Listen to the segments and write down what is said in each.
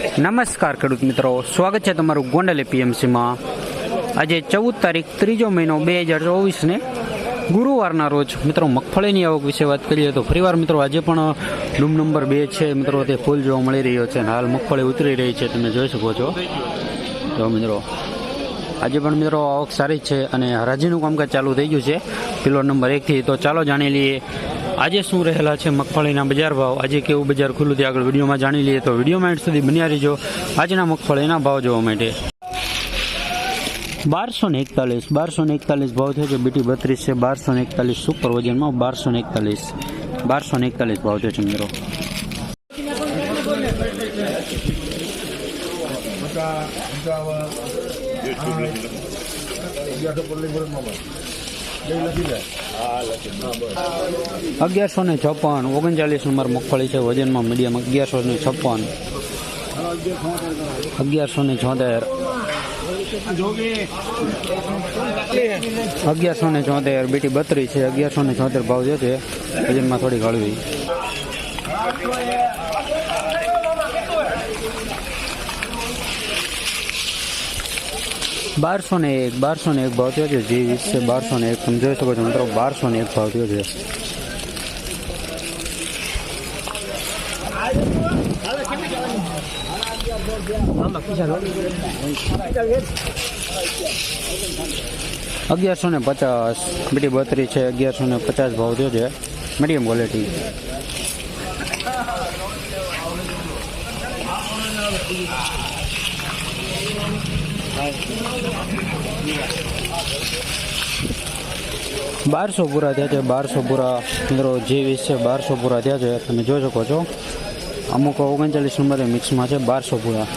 નમસ્કાર ખેડૂત મિત્રો. સ્વાગત છે તમારું ગોંડલ એપીએમસીમાં. આજે ચૌદ તારીખ, ત્રીજો મહિનો બે હજાર ચોવીસને ગુરુવારના રોજ. મિત્રો, મગફળીની આવક વિશે વાત કરીએ તો ફરીવાર મિત્રો, આજે પણ રૂમ નંબર બે છે. મિત્રો, તે ફૂલ જોવા મળી રહ્યો છે હાલ મગફળી ઉતરી રહી છે. તમે જોઈ શકો છો. જો મિત્રો, આજે પણ મિત્રો આવક સારી છે અને હરાજીનું કામકાજ ચાલુ થઈ ગયું છે. પેલો નંબર એકથી. તો ચાલો જાણી લઈએ આજે શું રહેલા છે મગફળીના બજાર ભાવ? આજે કેવું બજાર ખુલ્લું તે આગળ વિડીયોમાં જાણી લઈએ તો વિડીયોમાં એન્ડ સુધી બન્યા રહેજો. આજના મગફળીના ભાવ જોવા માટે. બારસો ને એકતાલીસ, બારસો ને એકતાલીસ ભાવ થયો છે. બીટી બત્રીસ છે. બારસો ને એકતાલીસ સુપર વજનમાં બારસો ને એકતાલીસ. બારસો ને એકતાલીસ ભાવ થયો છે મિત્રો. અગિયારસો ને છપ્પન, ઓગણચાલીસ નંબર મગફળી છે, વજનમાં મીડિયમ અગિયારસો ને છપ્પન, અગિયારસો ને છોતેર, અગિયારસો ને છોતેર, બેટી બત્રીસ છે, અગિયારસો ને છોતેર ભાવ જે છે, વજનમાં થોડી હળવી. બારસો ને એક, બારસો ને એક ભાવ થયો છે. જી વીસ છે, બારસો ને એક. તમે જોઈ શકો છો મિત્રો, બારસો ને એક ભાવ થયો છે. અગિયારસો ને પચાસ. બીટી બત્રીસ છે, અગિયારસો ને પચાસ ભાવ થયો છે. Medium quality. બારસો પૂરા થયા છે, બારસો પૂરા મિત્રો જે વીસ છે, બારસો પૂરા થયા છે. તમે જોઈ શકો છો, અમુક ઓગણચાલીસ નંબરે મિક્સમાં છે, બારસો પૂરા.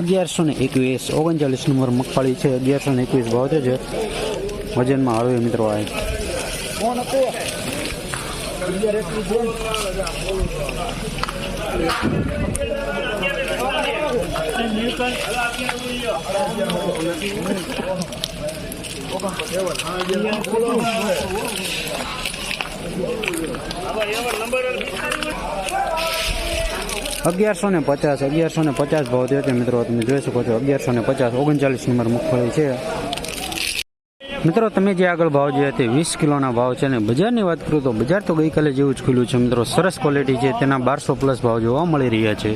અગિયારસો ને એકવીસ, ઓગણચાલીસ નંબર મગફળી છે. અગિયારસો ને એકવીસ ભાવ છે વજનમાં હળવે મિત્રો આ. અગિયારસો ને પચાસ, અગિયારસો ને પચાસ ભાવ થયો છે મિત્રો. તમે જોઈ શકો છો, અગિયારસો ને પચાસ, ઓગણચાલીસ નંબર મગફળી છે. મિત્રો, તમે જે આગળ ભાવ જે તે વીસ કિલોના ભાવ છે અને બજારની વાત કરું તો બજાર તો ગઈકાલે જેવું જ ખુલ્લું છે મિત્રો. સરસ ક્વોલિટી છે, તેના બારસો પ્લસ ભાવ જોવા મળી રહ્યા છે.